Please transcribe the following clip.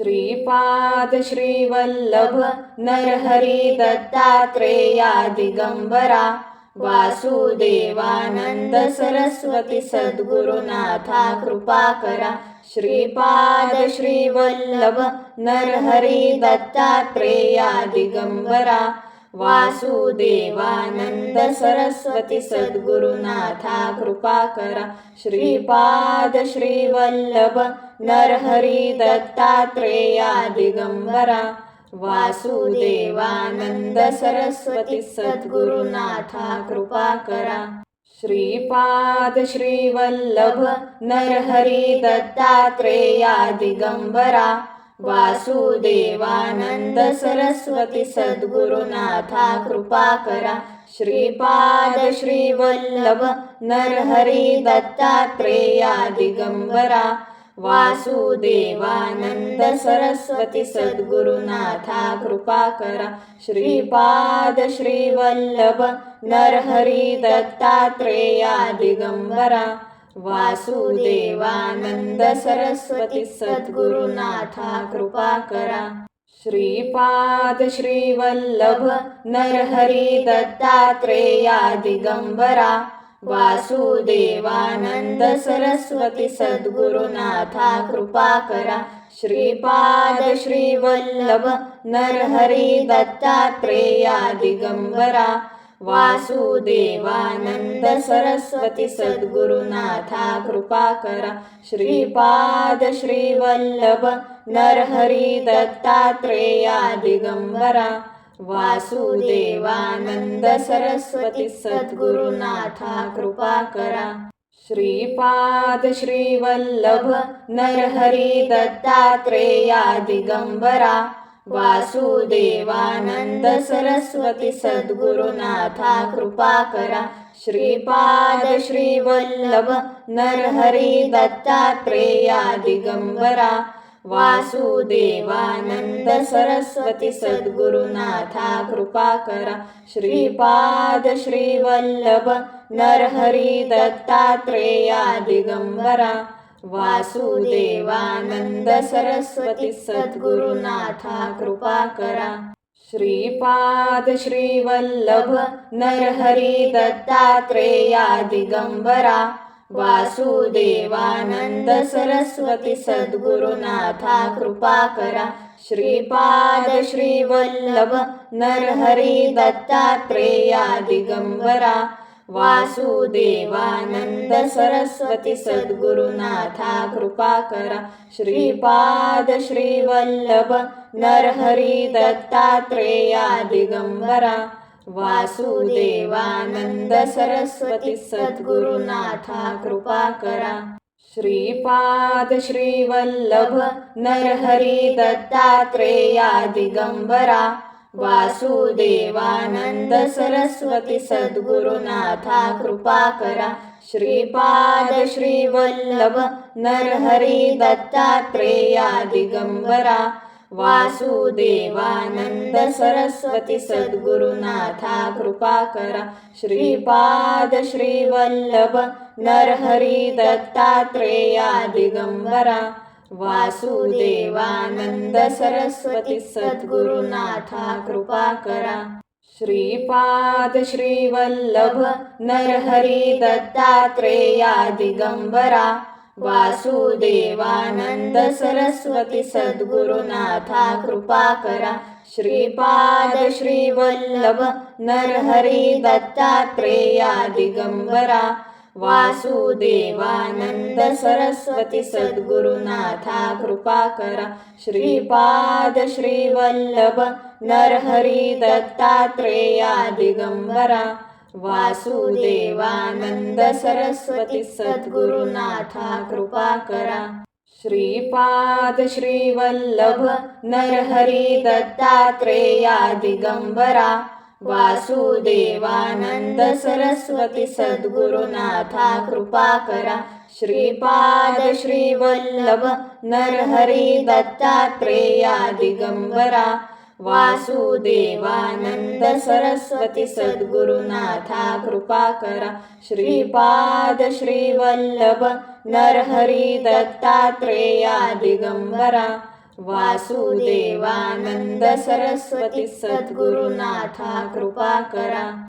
श्रीपाद श्रीवल्लभ नरहरी दत्तात्रेया दिगंबरा वासुदेवानंद सरस्वती सद्गुरुनाथा कृपा करा श्रीपाद श्रीवल्लभ नरहरी दत्तात्रेया दिगंबरा वासुदेवानंद सरस्वती सद्गुरुनाथा कृपा करा श्रीपाद श्रीवल्लभ नरहरी दत्तात्रेया दिगंबरा वासुदेवानंद सरस्वती सद्गुरुनाथा कृपा करा. श्रीपाद श्रीवल्लभ नरहरी दत्तात्रेया दिगंबरा वासुदेवानंद सरस्वती सद्गुरुनाथा कृपा करा. श्रीपाद श्रीवल्लभ नरहरी दत्तात्रेया दिगंबरा वासुदेवानंद सरस्वती सद्गुरुनाथा कृपा करा। श्रीपाद श्रीवल्लभ नरहरी दत्तात्रेया दिगंबरा वासुदेवानंद सरस्वती सद्गुरुनाथा कृपा करा। श्रीपाद श्रीवल्लभ नरहरी दत्तात्रेया दिगंबरा वासुदेवानंद सरस्वती सद्गुरुनाथा कृपा करा. श्रीपाद श्रीवल्लभ नरहरी दत्तात्रेया दिगंबरा वासुदेवानंद सरस्वती सद्गुरुनाथा कृपा करा. श्रीपाद श्रीवल्लभ नरहरी दत्तात्रेया दिगंबरा वासुदेवानंद सरस्वती सद्गुरुनाथा कृपा करा। श्रीपाद श्रीवल्लभ नरहरी दत्तात्रेया दिगंबरा वासुदेवानंद सरस्वती सद्गुरुनाथा कृपा करा। श्रीपाद श्रीवल्लभ नरहरी दत्तात्रेया दिगंबरा वासुदेवानंद सरस्वती सद्गुरुनाथा कृपा करा श्रीपाद श्रीवल्लभ नरहरी दत्तात्रेया दिगंबरा वासुदेवानंद सरस्वती सद्गुरुनाथा कृपा करा श्रीपाद श्रीवल्लभ नरहरी दत्तात्रेया दिगंबरा वासुदेवानंद सरस्वती सद्गुरुनाथा कृपा करा. श्रीपाद श्रीवल्लभ नरहरी दत्तात्रेया दिगंबरा वासुदेवानंद सरस्वती सद्गुरुनाथा कृपा करा. श्रीपाद श्रीवल्लभ नरहरी दत्तात्रेया दिगंबरा वासुदेवानंद सरस्वती सद्गुरुनाथा कृपा करा। श्रीपाद श्रीवल्लभ नरहरी दत्तात्रेया दिगंबरा वासुदेवानंद सरस्वती सद्गुरुनाथा कृपा करा। श्रीपाद श्रीवल्लभ नरहरी दत्तात्रेया दिगंबरा वासुदेवानंद सरस्वती सद्गुरुनाथा कृपा करा. श्रीपाद श्रीवल्लभ नरहरी दत्तात्रेया दिगंबरा वासुदेवानंद सरस्वती सद्गुरुनाथा कृपा करा. श्रीपाद श्रीवल्लभ नरहरी दत्तात्रेया दिगंबरा वासुदेवानंद सरस्वती सद्गुरुनाथा कृपा करा। श्रीपाद श्रीवल्लभ नरहरी दत्तात्रेया दिगंबरा वासुदेवानंद सरस्वती सद्गुरुनाथा कृपा करा। श्रीपाद श्रीवल्लभ नरहरी दत्तात्रेया दिगंबरा वासुदेवानंद सरस्वती सद्गुरुनाथा कृपा करा। श्रीपाद श्रीवल्लभ नरहरी दत्तात्रेया दिगंबरा वासुदेवानंद सरस्वती सद्गुरुनाथा कृपा करा। श्रीपाद श्रीवल्लभ नरहरी दत्तात्रेया दिगंबरा वासुदेवानंद सरस्वती सद्गुरुनाथा कृपा करा। श्रीपाद श्रीवल्लभ नरहरी दत्तात्रेया दिगंबरा वासुदेवानंद सरस्वती सद्गुरुनाथा कृपा करा।